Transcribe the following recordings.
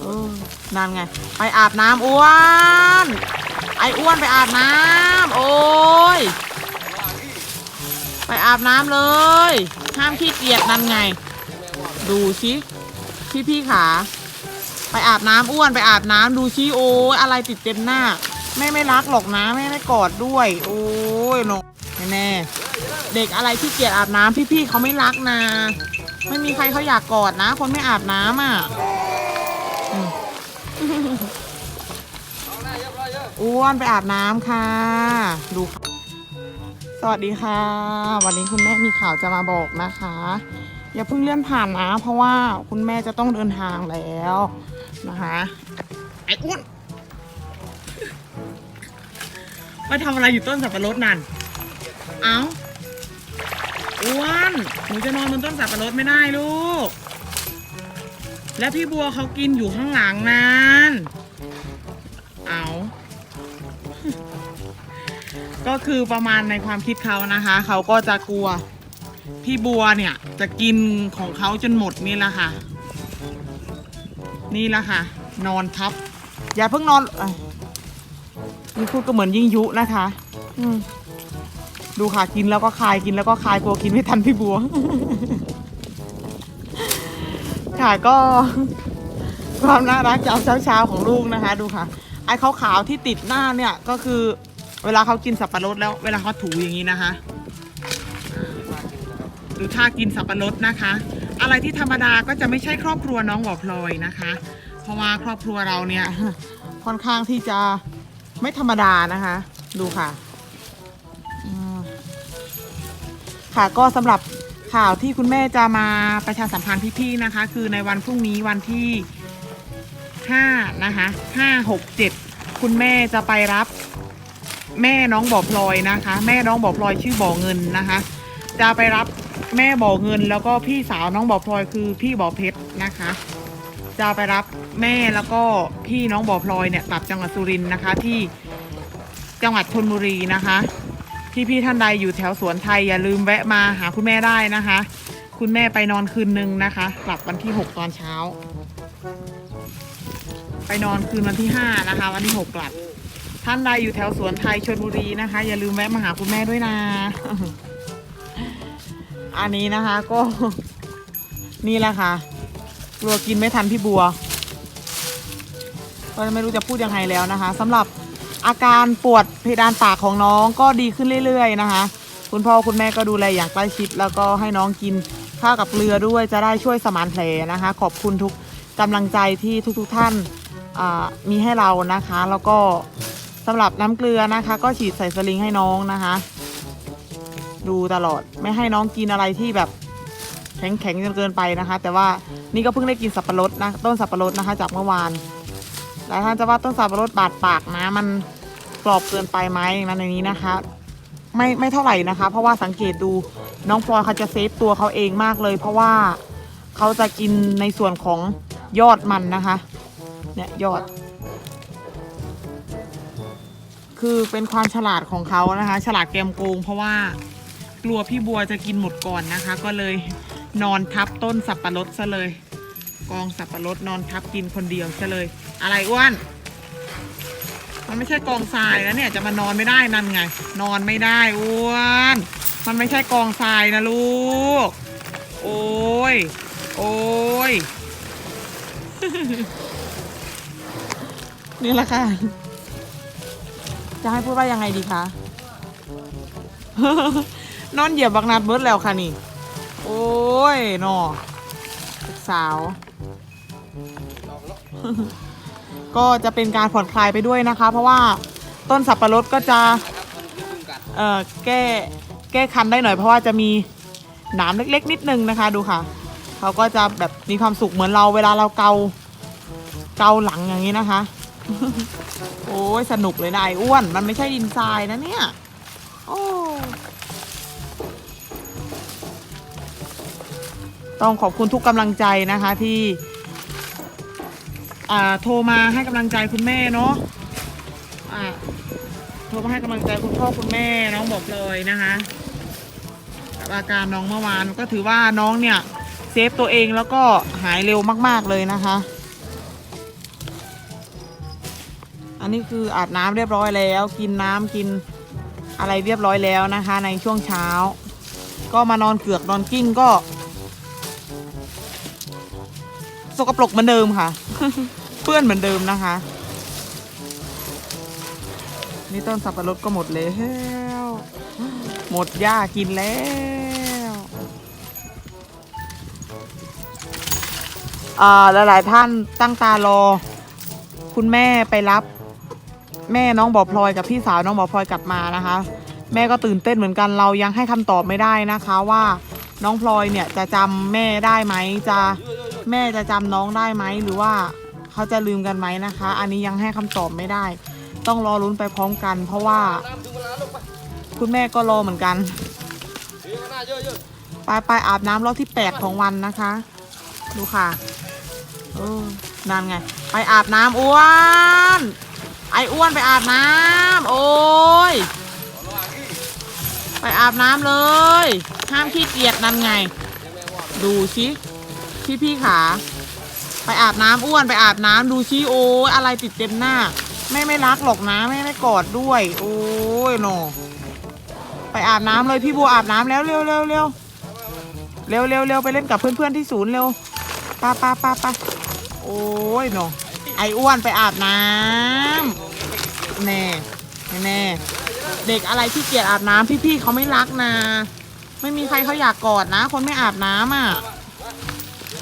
เออนั่นไง ไปอาบน้ำอ้วน ไออ้วนไปอาบน้ำโอ้ย ไปอาบน้ำเลย ห้ามขี้เกียจนั่นไง ดูชิพี่พี่ขา ไปอาบน้ำอ้วนไปอาบน้ำดูชิโอ้ยอะไรติดเต็มหน้า แม่ไม่รักหรอกนะแม่ไม่กอดด้วย โอ้ยหนกแน่เด็กอะไรที่เกียจอาบน้ำพี่ๆเขาไม่รักนะ ไม่มีใครเขาอยากกอดนะ คนไม่อาบน้ำอะ อ้วนไปอาบน้ำค่ะ ดูค่ะสวัสดีค่ะ วันนี้คุณแม่มีข่าวจะมาบอกนะคะ อย่าเพิ่งเลื่อนผ่านนะ เพราะว่าคุณแม่จะต้องเดินทางแล้วนะคะไอ้อ้วนมาทำอะไรอยู่ต้นสับปะรดนั่น เอ้าอ้วนหนูจะนอนบนต้นสับปะรดไม่ได้ลูก แล้วพี่บัวเขากินอยู่ข้างหลังนั่น ก็คือประมาณในความคิดเขานะคะ เขาก็จะกลัวพี่บัวเนี่ยจะกินของเขาจนหมดนี่แหละค่ะ นี่แหละค่ะ นอนทับ อย่าเพิ่งนอนเอ้ยนี่พูดก็เหมือนยิ่งยุนะคะ อืมดูค่ะกินแล้วก็คายกินแล้วก็คายกลัวกินไม่ทันพี่บัว ค่ะก็ ความน่ารักจากเช้าๆของลูกนะคะ ดูค่ะ ไอ้ขาวๆที่ติดหน้าเนี่ยก็คือ เวลาเขากินสับปะรดแล้ว เวลาเขาถูอย่างนี้นะคะดูท่ากินสับปะรดนะคะ อะไรที่ธรรมดาก็จะไม่ใช่ครอบครัวน้องหวอพลอยนะคะ เพราะว่าครอบครัวเราเนี่ยค่อนข้างที่จะไม่ธรรมดานะคะ ดูค่ะค่ะก็สำหรับข่าวที่คุณแม่จะมาประชาสัมพันธ์พี่ๆนะคะ คือในวันพรุ่งนี้วันที่ห้านะคะห้าหกเจ็ดคุณแม่จะไปรับ แม่น้องบ่อพลอยนะคะ แม่น้องบ่อพลอยชื่อบ่อเงินนะคะ จะไปรับแม่บ่อเงิน แล้วก็พี่สาวน้องบ่อพลอยคือพี่บ่อเพชรนะคะ จะไปรับแม่แล้วก็พี่น้องบ่อพลอยเนี่ยกลับจังหวัดสุรินทร์นะคะ ที่จังหวัดชนบุรีนะคะพี่พี่ท่านใดอยู่แถวสวนไทยอย่าลืมแวะมาหาคุณแม่ได้นะคะ คุณแม่ไปนอนคืนนึงนะคะ กลับวันที่ 6 ตอนเช้า ไปนอนคืนวันที่ 5 นะคะ วันที่ 6 กลับ ท่านใดอยู่แถวสวนไทยชนบุรีนะคะ อย่าลืมแวะมาหาคุณแม่ด้วยนะ อันนี้นะคะก็ นี่แหละค่ะกลัวกินไม่ทันพี่บัว ก็ไม่รู้จะพูดยังไงแล้วนะคะสำหรับอาการปวดเพดานปากของน้องก็ดีขึ้นเรื่อย ๆ นะคะ คุณพ่อคุณแม่ก็ดูแลอย่างใกล้ชิด แล้วก็ให้น้องกินข้าวกับเกลือด้วยจะได้ช่วยสมานแผลนะคะ ขอบคุณทุกกำลังใจที่ทุกๆท่านมีให้เรานะคะ แล้วก็ สำหรับน้ำเกลือนะคะ ก็ฉีดใส่สลิงให้น้องนะคะ ดูตลอดไม่ให้น้องกินอะไรที่แบบแข็งๆจนเกินไปนะคะ แต่ว่านี่ก็เพิ่งได้กินสับปะรดนะต้นสับปะรดนะคะ จากเมื่อวานหลายท่านจะว่าต้นสับปะรดบาดปากนะ มันกรอบเกินไปไหมอย่านั้นในนี้นะคะ ไม่ไม่เท่าไหร่นะคะ เพราะว่าสังเกตดูน้องพลอยเขาจะเซฟตัวเขาเองมากเลย เพราะว่าเขาจะกินในส่วนของยอดมันนะคะ เนี่ยยอด คือเป็นความฉลาดของเขานะคะ ฉลาดเกมโกง เพราะว่ากลัวพี่บัวจะกินหมดก่อนนะคะ ก็เลยนอนทับต้นสับปะรดซะเลย กองสับปะรดนอนทับกินคนเดียวซะเลย อะไรอ้วนมันไม่ใช่กองทรายนะเนี่ยจะมานอนไม่ได้นั่นไง นอนไม่ได้อ้วนมันไม่ใช่กองทรายนะลูก โอ้ย โอ้ย นี่แหละค่ะ จะให้พูดว่ายังไงดีคะ นอนเหยียบบักนัดเบิร์ดแล้วค่ะนี่ โอ้ยนอสาว ก็จะเป็นการผ่อนคลายไปด้วยนะคะ เพราะว่าต้นสับปะรดก็จะ เอ่อแก้แก้คันได้หน่อย เพราะว่าจะมีหนามเล็ก ๆ นิดนึงนะคะดูค่ะ เขาก็จะแบบมีความสุขเหมือนเราเวลาเราเกาเกาหลังอย่างนี้นะคะ โอ้ยสนุกเลยนะไอ้อ้วน มันไม่ใช่ดินทรายนะเนี่ย โอ้ ต้องขอบคุณทุกกำลังใจนะคะที่ อ่า โทรมาให้กำลังใจคุณแม่เนาะ อ่า โทรมาให้กำลังใจคุณพ่อคุณแม่น้องบอกเลยนะคะกับอาการน้องเมื่อวานก็ถือว่าน้องเนี่ย เซฟตัวเองแล้วก็หายเร็วมาก ๆ เลยนะคะ อันนี้คืออาบน้ำเรียบร้อยแล้ว กินน้ำกินอะไรเรียบร้อยแล้วนะคะ ในช่วงเช้า ก็มานอนเกือกนอนกิ้งก็ สกปรกเหมือนเดิมค่ะเปื้อนเหมือนเดิมนะคะ นี่ต้นสับปะรดก็หมดแล้วหมดหญ้ากินแล้วอ่าหลายๆท่านตั้งตารอ คุณแม่ไปรับ แม่น้องบอพลอยกับพี่สาวน้องบอพลอยกลับมานะคะ แม่ก็ตื่นเต้นเหมือนกันเรายังให้คำตอบไม่ได้นะคะว่าน้องพลอยเนี่ยจะจำแม่ได้ไหมจะแม่จะจำน้องได้ไหมหรือว่าเขาจะลืมกันไหมนะคะ อันนี้ยังให้คำตอบไม่ได้ ต้องรอลุ้นไปพร้อมกัน เพราะว่า คุณแม่ก็รอเหมือนกันไปไปอาบน้ำรอบที่8ของวันนะคะ ดูค่ะ เออนั่นไง ไปอาบน้ำอ้วน ไออ้วนไปอาบน้ำโอ้ย ไปอาบน้ำเลย ห้ามขี้เกียจนั่นไง ดูชิพี่พี่ขา ไปอาบน้ำอ้วนไปอาบน้ำดูชิโอ้ยอะไรติดเต็มหน้าแม่ไม่รักหรอกนะแม่ไม่กอดด้วย โอ้ยโนไปอาบน้ำเลยพี่บัวอาบน้ำแล้วเร็วเร็วเร็วเร็วเร็วเร็วไปเล่นกับเพื่อนๆที่ศูนย์เร็วป้าป้าป้าป้าโอ้ยโนไออ้วนไปอาบน้ำ แน่แน่เด็กอะไรที่เกียจอาบน้ำพี่ๆเขาไม่รักนะ ไม่มีใครเขาอยากกอดนะ คนไม่อาบน้ำอะ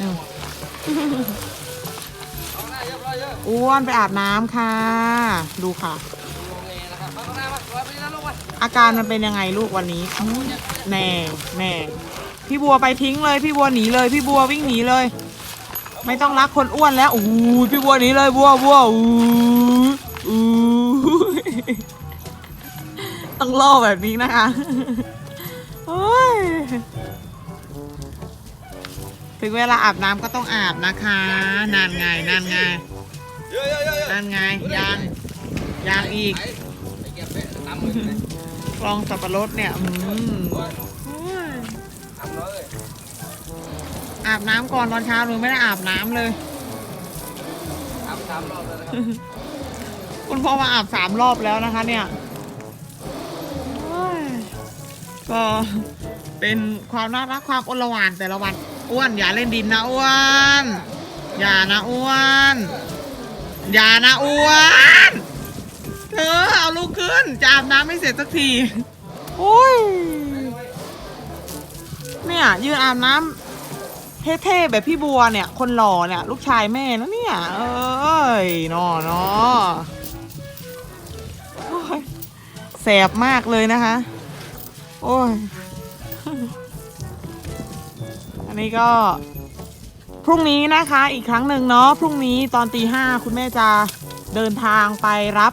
อืมเอาหน้าเยอะร้อยเยอะอ้วนไปอาบน้ำค่ะ ดูค่ะ อาการมันเป็นยังไงลูกวันนี้แน่แน่พี่บัวไปทิ้งเลย พี่บัวหนีเลย พี่บัววิ่งหนีเลย ไม่ต้องรักคนอ้วนแล้วอู้ยพี่บัวหนีเลยบัวบัวอู้ ต้องล่อแบบนี้นะคะโอ้ยถึงเวลาอาบน้ำก็ต้องอาบนะคะ นานไงนานไงนั่นไงยางยางอีกกลองสับปะรดเนี่ยอืมตำเลยอาบน้ำก่อนตอนเช้าหนูไม่ได้อาบน้ำเลยตำตำรอบเลยนะ คุณพ่อมาอาบสามรอบแล้วนะคะ เนี่ยยก็เป็นความน่ารักความอลหวานแต่ละวันอ้วนอย่าเล่นดินนะอ้วนอย่านะอ้วนอย่านะอ้วนเธอเอาลูกขึ้นจะอาบน้ำไม่เสร็จสักทีโอ้ยเนี่ยยืนอาบน้ำเท่ๆแบบพี่บัวเนี่ย คนหล่อเนี่ย ลูกชายแม่นะเนี่ย เอ้ยนอเนาะโอ้ยแสบมากเลยนะคะ โอ้ย อันนี้ก็ พรุ่งนี้นะคะอีกครั้งหนึ่งเนาะพรุ่งนี้ตอนตีห้าคุณแม่จะเดินทางไปรับ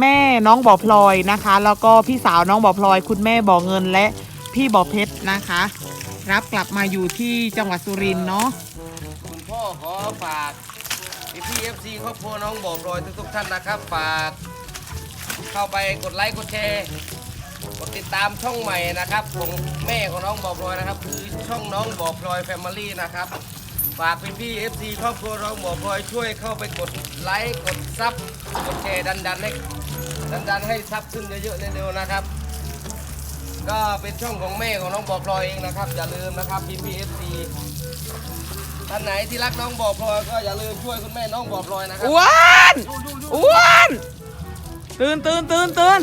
แม่น้องบ่อพลอยนะคะ แล้วก็พี่สาวน้องบ่อพลอย คุณแม่บ่อเงินและพี่บ่อเพชรนะคะ รับกลับมาอยู่ที่จังหวัดสุรินทร์เนาะคุณพ่อขอฝากพี่เอฟซีครอบครัวน้องบ่อกรอยทุกๆท่านนะครับฝาก เข้าไปกดไลค์กดแชร์กดติดตามช่องใหม่นะครับ ของแม่ของน้องบอกรอยนะครับ คือช่องน้องบอกรอยแฟมิลี่นะครับฝากพี่พี่เอฟซีครอบครัวน้องบอกรอยช่วยเข้าไปกดไลค์กดซับกดแชร์ดันดันๆให้ดันดันๆให้ซับขึ้นเยอะๆเร็วๆนะครับ ก็เป็นช่องของแม่ของน้องบอกรอยเองนะครับ อย่าลืมนะครับพี่พี่เอฟซีท่านไหนที่รักน้องบอกพลอยก็อย่าลืมช่วยคุณแม่น้องบอกพลอยนะครับอ้วนอ้วน ตื่นตื่นตื่นตื่น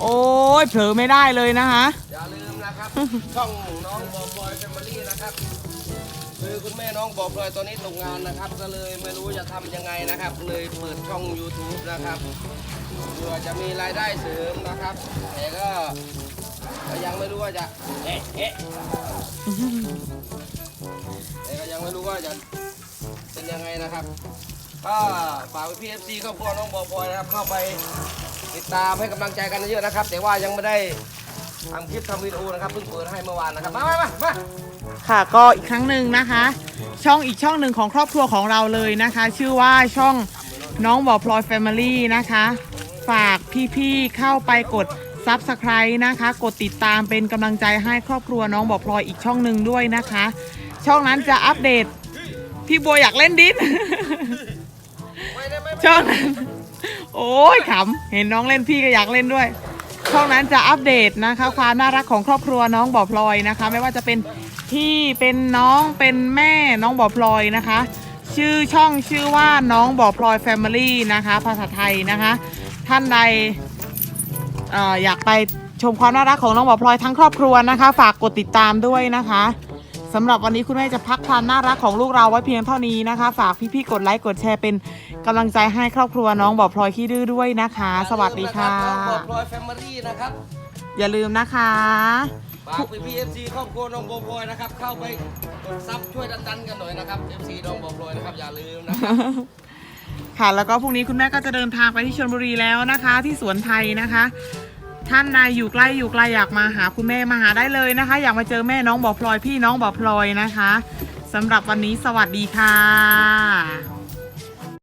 โอ้ยเผลอไม่ได้เลยนะคะอย่าลืมนะครับ ช่องน้องบอกพลอยแฟมิลี่นะครับคือคุณแม่น้องบอกพลอยตอนนี้ตกงานนะครับ ก็เลยไม่รู้จะทำยังไงนะครับ เลยเปิดช่อง YouTube นะครับเพื่อจะมีรายได้เสริมนะครับ แต่ก็ก็ยังไม่รู้ว่าจะเอ๊ะเอ๊ะแต่ก็ยังไม่รู้ว่าจะเป็นยังไงนะครับ ก็ฝากพี่เอฟซีครอบครัวน้องบอพลอยนะครับ เข้าไปติดตามให้กำลังใจกันเยอะนะครับ แต่ว่ายังไม่ได้ทำคลิปทำวิดีโอนะครับเพิ่งเปิดให้เมื่อวานนะครับ มามามามาค่ะก็อีกครั้งหนึ่งนะคะ ช่องอีกช่องหนึ่งของครอบครัวของเราเลยนะคะ ชื่อว่าช่องน้องบอพลอยแฟมิลี่นะคะ ฝากพี่ๆเข้าไปกด Subscribe นะคะ กดติดตามเป็นกำลังใจให้ครอบครัวน้องบอพลอยอีกช่องหนึ่งด้วยนะคะ ช่องนั้นจะอัปเดตพี่บัวอยากเล่นดิสไม่ได้ไม่ไม่ ช่องนั้น โอ้ยขำเห็นน้องเล่นพี่ก็อยากเล่นด้วย ช่องนั้นจะอัปเดตนะคะ ความน่ารักของครอบครัวน้องบ่อพลอยนะคะ ไม่ว่าจะเป็นพี่เป็นน้องเป็นแม่น้องบ่อพลอยนะคะ ชื่อช่องชื่อว่าน้องบ่อพลอยแฟมิลี่นะคะ ภาษาไทยนะคะ ท่านใดเอ่ออยากไปชมความน่ารักของน้องบ่อพลอยทั้งครอบครัวนะคะ ฝากกดติดตามด้วยนะคะ สำหรับวันนี้คุณแม่จะพักความน่ารักของลูกเราไว้เพียงเท่านี้นะคะ ฝากพี่ๆกดไลค์กดแชร์เป็นกำลังใจให้ครอบครัวน้องบ่อพลอยขี้ดื้อด้วยนะคะ สวัสดีค่ะน้องบอกพลอยแฟมิลี่นะครับอย่าลืมนะคะ ฝากพี่พีเอฟซีครอบครัวน้องบอกพลอยนะครับ เข้าไปกดซับช่วยดันๆกันหน่อยนะครับเอฟซีน้องบอกพลอยนะครับอย่าลืมนะครับค่ะแล้วก็พรุ่งนี้คุณแม่ก็จะเดินทางไปที่ชลบุรีแล้วนะคะ ที่สวนไทยนะคะ ท่านใดอยู่ใกล้อยู่ไกลอยากมาหาคุณแม่มาหาได้เลยนะคะ อยากมาเจอแม่น้องบ่อพลอยพี่น้องบ่อพลอยนะคะสำหรับวันนี้สวัสดีค่ะ